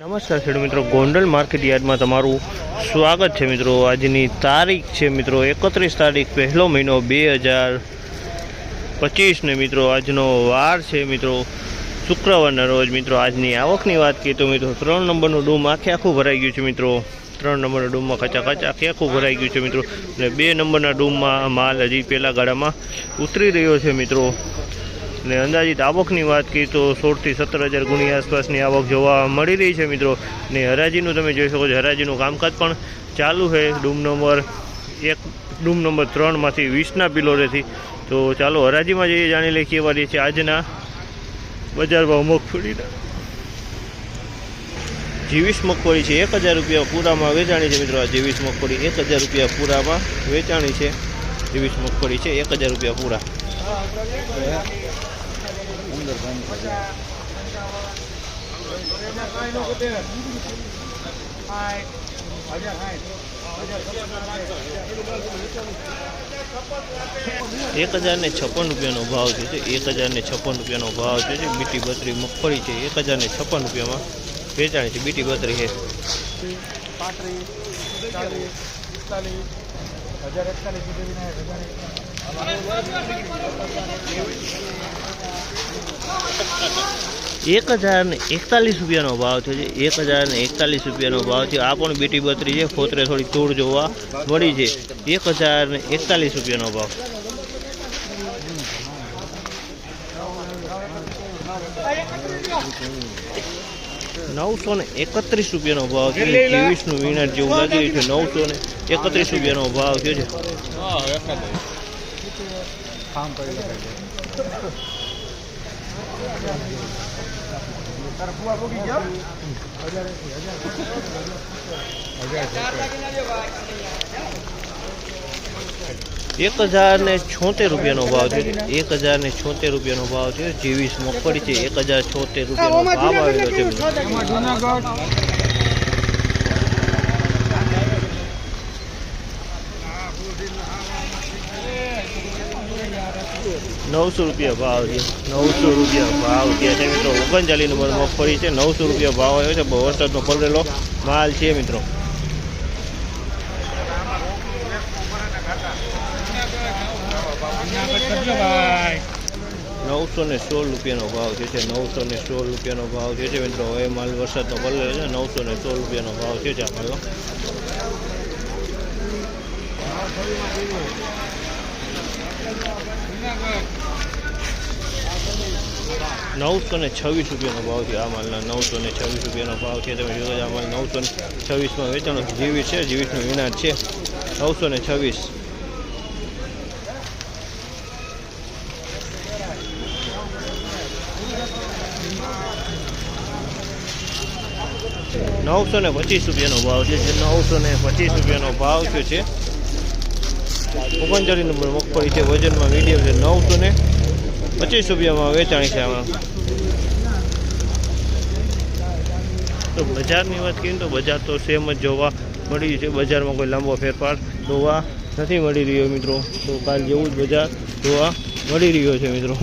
નમસ્કાર ખેડૂત મિત્રો, ગોંડલ માર્કેટ યાર્ડમાં તમારું સ્વાગત છે મિત્રો. આજની તારીખ છે મિત્રો, એકત્રીસ તારીખ પહેલો મહિનો બે હજાર પચીસને મિત્રો, આજનો વાર છે મિત્રો. શુક્રવારના રોજ મિત્રો, આજની આવકની વાત કરીએ તો મિત્રો, ત્રણ નંબરનું ડૂમ આખે આખું ભરાઈ ગયું છે મિત્રો. ત્રણ નંબરના ડૂમમાં કચા કચા આખે આખું ભરાઈ ગયું છે મિત્રો. અને બે નંબરના ડૂમમાં માલ હજી પહેલાં ગાળામાં ઉતરી રહ્યો છે મિત્રો. ને અંદાજિત આવકની વાત કરીએ તો સોળથી સત્તર હજાર ગુણી આસપાસની આવક જોવા મળી રહી છે મિત્રો. અને હરાજીનું તમે જોઈ શકો છો, હરાજીનું કામકાજ પણ ચાલુ છે. ડૂમ નંબર એક, ડૂમ નંબર ત્રણમાંથી વીસના પિલોરેથી તો ચાલો હરાજીમાં જઈએ, જાણી લઈએ કેવા રહી છે આજના બજારમાં મગફળીના. જીવીસ મગફળી છે, એક હજાર રૂપિયા પૂરામાં વેચાણી છે મિત્રો. આ જીવીસ મગફળી એક હજાર રૂપિયા પૂરામાં વેચાણી છે. જીવીસ મગફળી છે, એક હજાર રૂપિયા પૂરા. એક હજાર ને છપ્પન રૂપિયાનો ભાવ છે એક હજાર ને છપ્પન રૂપિયાનો ભાવ છે બીટી બત્રી મગફળી છે એક હજાર ને છપ્પન રૂપિયામાં વેચાણી છે બીટી બત્રી છે. પાંત્રીસ, ચાલીસ, એકતાલીસ હજાર એકતાલીસ. એક હજાર ને એકતાલીસ રૂપિયાનો ભાવ થયો છે. એક હજાર ને એકતાલીસ રૂપિયાનો ભાવ થયો. આ પણ બેટી બત્રી છે. ફોતરે થોડી તૂળ જોવા મળી છે. એક હજાર ને એકતાલીસ રૂપિયાનો ભાવ. નવસો ને એકત્રીસ રૂપિયાનો ભાવ છે. ત્રેવીસનું વિનર જેવું લાગી રહ્યું છે. નવસો ને એકત્રીસ રૂપિયાનો ભાવ થયો છે. એંસી, હજાર એક હજાર ને છોતેર રૂપિયાનો ભાવ છે. એક હજાર ને છોતેર રૂપિયાનો ભાવ છે જેવીસ મગફળી છે એક હજાર છોતેર રૂપિયાનો ભાવ આવેલો છે. નવસો રૂપિયા ભાવ છે નવસો રૂપિયા ભાવ છે છે મિત્રો ઓગણચાલીસ નંબર મગફળી છે નવસો રૂપિયા ભાવ આવ્યો છે બહુ વરસાદનો પલરેલો માલ છે મિત્રો કરજો ભાઈ નવસો ને સોળ રૂપિયાનો ભાવ છે છે નવસો ને સોળ રૂપિયાનો ભાવ છે છે મિત્રો હવે માલ વરસાદનો પલરેલો છે નવસો ને સોળ રૂપિયાનો ભાવ છે છે આ માલનો નવસો ને છવ્વીસ રૂપિયાનો ભાવ છે આ માલના નવસો ને છવ્વીસ રૂપિયાનો ભાવ છે તમે છો આ માલ નવસો ને છવ્વીસમાં વેચાણો જીવીસ છે જીવીસનું વિનાર છે નવસો ને છવ્વીસ નવસો ને પચીસ રૂપિયાનો ભાવ છે, જે નવસો ને પચીસ રૂપિયાનો ભાવ થયો છે ઓગણચાળીસ નંબર મગફળી છે વજનમાં મીડિયમ છે નવસો ને પચીસ રૂપિયામાં વેચાણી છે આમાં. તો બજારની વાત કરીએ તો બજાર તો સેમ જ જોવા મળી છે. બજારમાં કોઈ લાંબો ફેરફાર જોવા નથી મળી રહ્યો મિત્રો. તો કાલ જેવું જ બજાર જોવા મળી રહ્યો છે મિત્રો.